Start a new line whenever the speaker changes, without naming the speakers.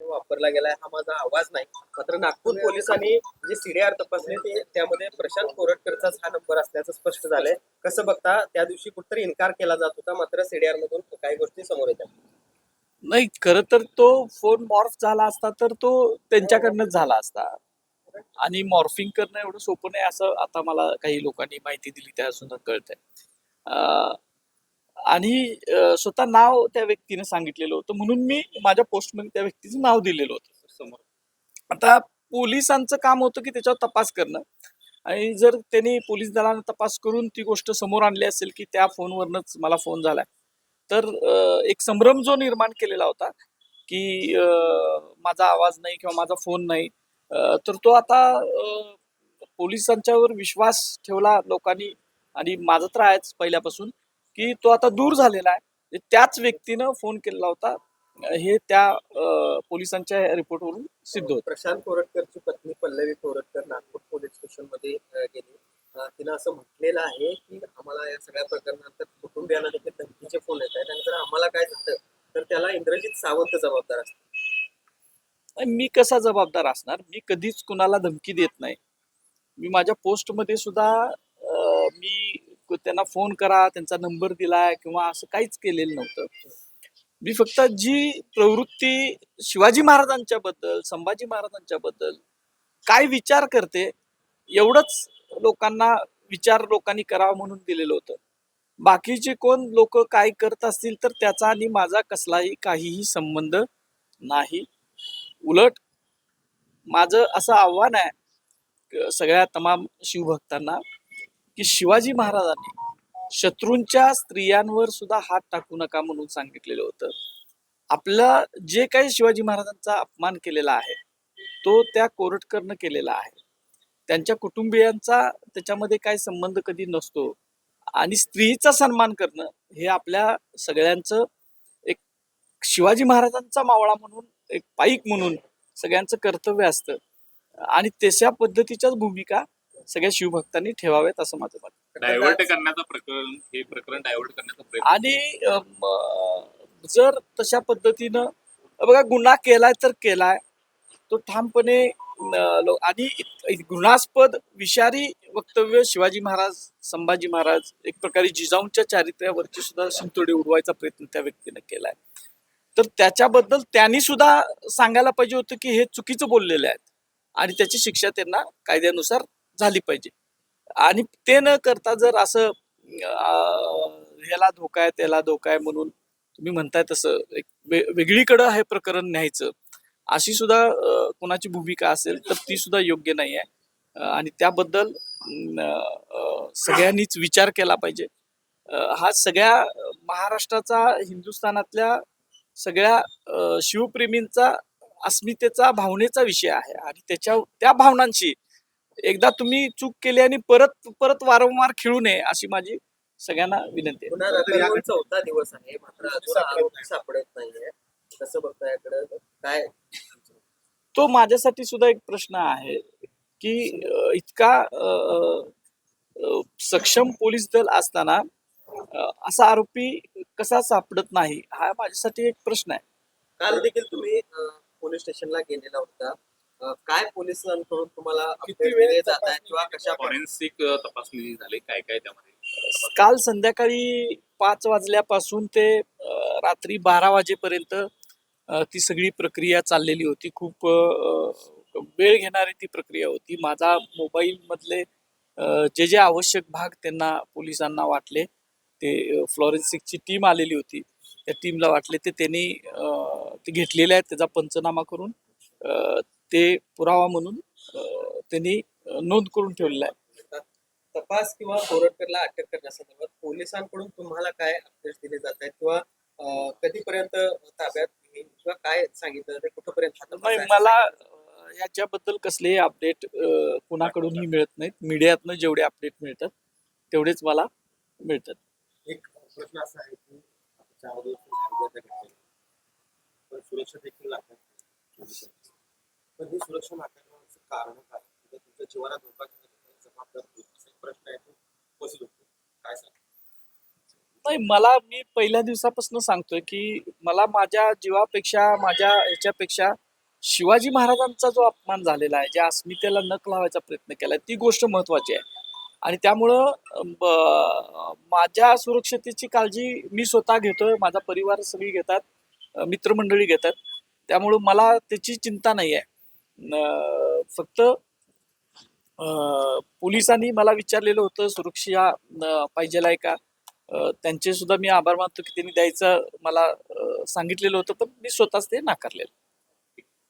वापरला गेलाय हा माझा आवाज नाही. मात्र नागपूर पोलिसांनी जे सीडीआर तपासले ते त्यामध्ये प्रशांत कोरटकरचाच हा नंबर असल्याचं स्पष्ट झालंय. कसं बघता त्या दिवशी कुठतरी इन्कार केला जात होता मात्र सीडीआर मधून काही गोष्टी समोर येतात.
नाही खर तर तो फोन मॉर्फ झाला असता तर तो त्यांच्याकडनंच झाला असता. आणि मॉर्फिंग करणं एवढं सोपं नाही असं आता मला काही लोकांनी माहिती दिली त्यापासून कळतंय. अं, आणि स्वतः नाव त्या व्यक्तीने सांगितलेलं होतं. म्हणून मी माझ्या पोस्टमध्ये त्या व्यक्तीचं नाव दिलेलं होतं. समोर. आता पोलिसांचं काम होतं की त्याच्यावर तपास करणं. आणि जर त्यांनी पोलीस दलानं तपास करून ती गोष्ट समोर आणली असेल की त्या फोनवरनच मला फोन झालाय तर एक संभ्रम जो निर्माण केलेला होता की माझा आवाज नाही किंवा माझा फोन नाही तर तो आता पोलिसांच्यावर विश्वास ठेवला लोकांनी. आणि माझं तर आहेच पहिल्यापासून. की तो आता दूर झालेला आहे. म्हणजे त्याच व्यक्तीनं फोन केलेला होता. हे त्या पोलिसांच्या रिपोर्टवरून सिद्ध होतं.
प्रशांत कोरटकरची पत्नी पल्लवी कोरटकर नागपूर पोलीस स्टेशनमध्ये अं, गेली. तिनं असं म्हटलेलं आहे की आम्हाला या सगळ्या प्रकरणात कुटुंबियांना देखील धमकीचे फोन येत आहेत जर आम्हाला काय झालं तर त्याला इंद्रजित सावंत जबाबदार असतात
आणि मी कसा जबाबदार असणार? मी कधीच कुणाला धमकी देत नाही. मी माझ्या पोस्टमध्ये सुद्धा मी त्यांना फोन करा त्यांचा नंबर दिलाय किंवा असं काहीच केलेलं नव्हतं. मी फक्त जी प्रवृत्ती शिवाजी महाराजांच्या बद्दल संभाजी महाराजांच्या बद्दल काय विचार करते एवढंच लोकांना विचार लोकांनी करावा म्हणून दिलेलं होतं. बाकीचे कोण लोक काय करत असतील तर त्याचा आणि माझा कसलाही काहीही संबंध नाही. उलट माझं असं आव्हान आहे सगळ्या तमाम शिवभक्तांना की शिवाजी महाराजांनी शत्रूंच्या स्त्रियांवर सुद्धा हात टाकू नका म्हणून सांगितलेलं होतं. आपला जे काही शिवाजी महाराजांचा अपमान केलेला आहे तो त्या कोरटकरनं केलेला आहे. त्यांच्या कुटुंबियांचा त्याच्यामध्ये काही संबंध कधी नसतो आणि स्त्रीचा सन्मान करणं हे आपल्या सगळ्यांचं एक शिवाजी महाराजांचा मावळा म्हणून एक पाईक म्हणून सगळ्यांचं कर्तव्य असतं. आणि तशा पद्धतीच्याच भूमिका सगळ्या शिवभक्तांनी ठेवाव्यात असं माझं मत.
डायव्हर्ट करण्याचं प्रकरण हे प्रकरण डायव्हर्ट करण्याचा प्रयत्न
आणि अम, जर तशा पद्धतीनं बघा गुन्हा केलाय तर केलाय. तो ठामपणे लो- आणि इत- इत- घृणास्पद विषारी वक्तव्य शिवाजी महाराज संभाजी महाराज एक प्रकारे जिजाऊंच्या चारित्र्यावरची सुद्धा शिंतोडे उडवायचा प्रयत्न त्या व्यक्तीनं केलाय. तर त्याच्याबद्दल त्यांनी सुद्धा सांगायला पाहिजे होतं की हे चुकीचं बोललेले आहेत. आणि त्याची शिक्षा त्यांना कायद्यानुसार झाली पाहिजे. आणि ते न करता जर असं ह्याला धोका आहे त्याला धोका आहे म्हणून तुम्ही म्हणताय तसं एक वेगळीकडं हे प्रकरण न्यायचं. अशी सुद्धा कोणाची भूमिका असेल तर ती सुद्धा योग्य नाही आहे आणि त्याबद्दल सगळ्यांनीच विचार केला पाहिजे. हा सगळ्या महाराष्ट्राचा हिंदुस्थानातल्या सगळ्या शिवप्रेमींचा अस्मितेचा भावनेचा विषय आहे. आणि त्याच्या त्या भावनांशी एकदा तुम्ही चूक केली आणि परत परत वारंवार खेळू नये अशी माझी सगळ्यांना विनंती आहे.
चौथा दिवस आहे मात्र सापडत नाहीये. कसं बघता याकडे? काय?
तो माझ्यासाठी सुद्धा एक प्रश्न आहे की इतका सक्षम पोलीस दल असताना असा आरोपी कसा सापडत नाही हा माझ्यासाठी एक प्रश्न आहे.
काल देखील तुम्ही पोलीस स्टेशनला गेलेला होता. काय पोलिसांकडून तुम्हाला update दिले जात आहे किंवा कशा
फॉरेन्सिक तपासणी झाली. काय काय त्यामध्ये?
काल संध्याकाळी पाच वाजल्यापासून ते रात्री बारा वाजेपर्यंत ती सगळी प्रक्रिया चाललेली होती. खूप वेळ घेणारी ती प्रक्रिया होती. माझा मोबाईल मधले जे जे आवश्यक भाग त्यांना पोलिसांना वाटले ते फ्लॉरेन्सिकची टीम आलेली होती. त्या टीमला वाटले ते त्यांनी ते घेतलेले आहेत. त्याचा पंचनामा करून ते पुरावा म्हणून त्यांनी नोंद करून ठेवलेला आहे.
तपास किंवा कोरटकरला अटक करण्यासंदर्भात पोलिसांकडून तुम्हाला काय अपडेट दिले जात आहेत? किंवा कधीपर्यंत ताब्यात किंवा काय सांगितलं ते कुठपर्यंत
नाही? मला याच्याबद्दल कसलेही अपडेट कुणाकडूनही मिळत नाहीत. मीडियातनं जेवढे अपडेट मिळतात तेवढेच मला मिळतात.
एक प्रश्न असा आहे की चार दिवस सुरक्षा देखील नाकारली पण ही सुरक्षा नाकारण्याचं कारण काय? म्हणजे तुमच्या जीवाला धोका जबाबदार प्रश्न आहे तो काय सांग
नाही मला मी पहिल्या दिवसापासून सांगतोय की मला माझ्या जीवापेक्षा माझ्या ह्याच्यापेक्षा शिवाजी महाराजांचा जो अपमान झालेला आहे ज्या अस्मितेला नक लावायचा प्रयत्न केला ती गोष्ट महत्वाची आहे. आणि त्यामुळं माझ्या सुरक्षतेची काळजी मी स्वतः घेतोय माझा परिवार सगळी घेतात मित्रमंडळी घेतात. त्यामुळं मला त्याची चिंता नाही आहे फक्त पोलिसांनी मला विचारलेलं होतं सुरक्षा अं, आहे का? त्यांचे सुद्धा मी आभार मानतो की त्यांनी द्यायचं मला सांगितलेलं होतं पण मी स्वतःच ते नाकारलेलं.